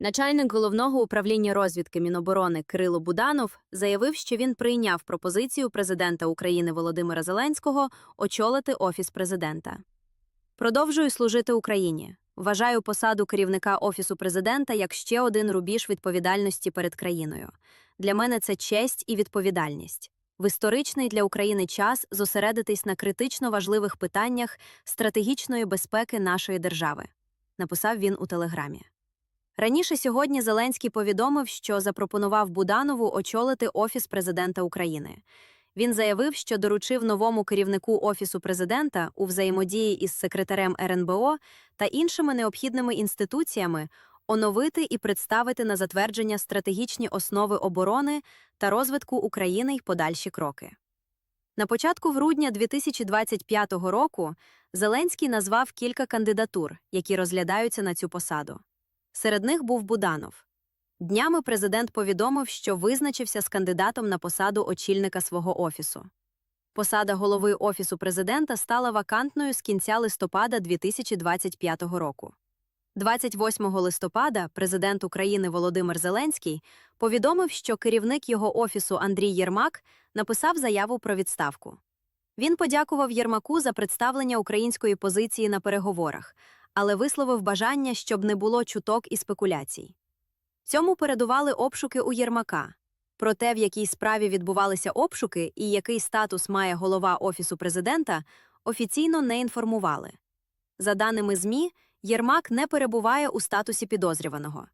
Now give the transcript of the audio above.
Начальник головного управління розвідки Міноборони Кирило Буданов заявив, що він прийняв пропозицію президента України Володимира Зеленського очолити офіс президента. Продовжую служити Україні. Вважаю посаду керівника офісу президента як ще один рубіж відповідальності перед країною. Для мене це честь і відповідальність. В історичний для України час зосередитись на критично важливих питаннях стратегічної безпеки нашої держави, написав він у телеграмі. Раніше сьогодні Зеленський повідомив, що запропонував Буданову очолити Офіс президента України. Він заявив, що доручив новому керівнику Офісу президента у взаємодії із секретарем РНБО та іншими необхідними інституціями оновити і представити на затвердження стратегічні основи оборони та розвитку України й подальші кроки. На початку грудня 2025 року Зеленський назвав кілька кандидатур, які розглядаються на цю посаду. Серед них був Буданов. Днями президент повідомив, що визначився з кандидатом на посаду очільника свого офісу. Посада голови Офісу президента стала вакантною з кінця листопада 2025 року. 28 листопада президент України Володимир Зеленський повідомив, що керівник його офісу Андрій Єрмак написав заяву про відставку. Він подякував Єрмаку за представлення української позиції на переговорах, але висловив бажання, щоб не було чуток і спекуляцій. Цьому передували обшуки у Єрмака. Про те, в якій справі відбувалися обшуки і який статус має голова Офісу президента, офіційно не інформували. За даними ЗМІ, Єрмак не перебуває у статусі підозрюваного.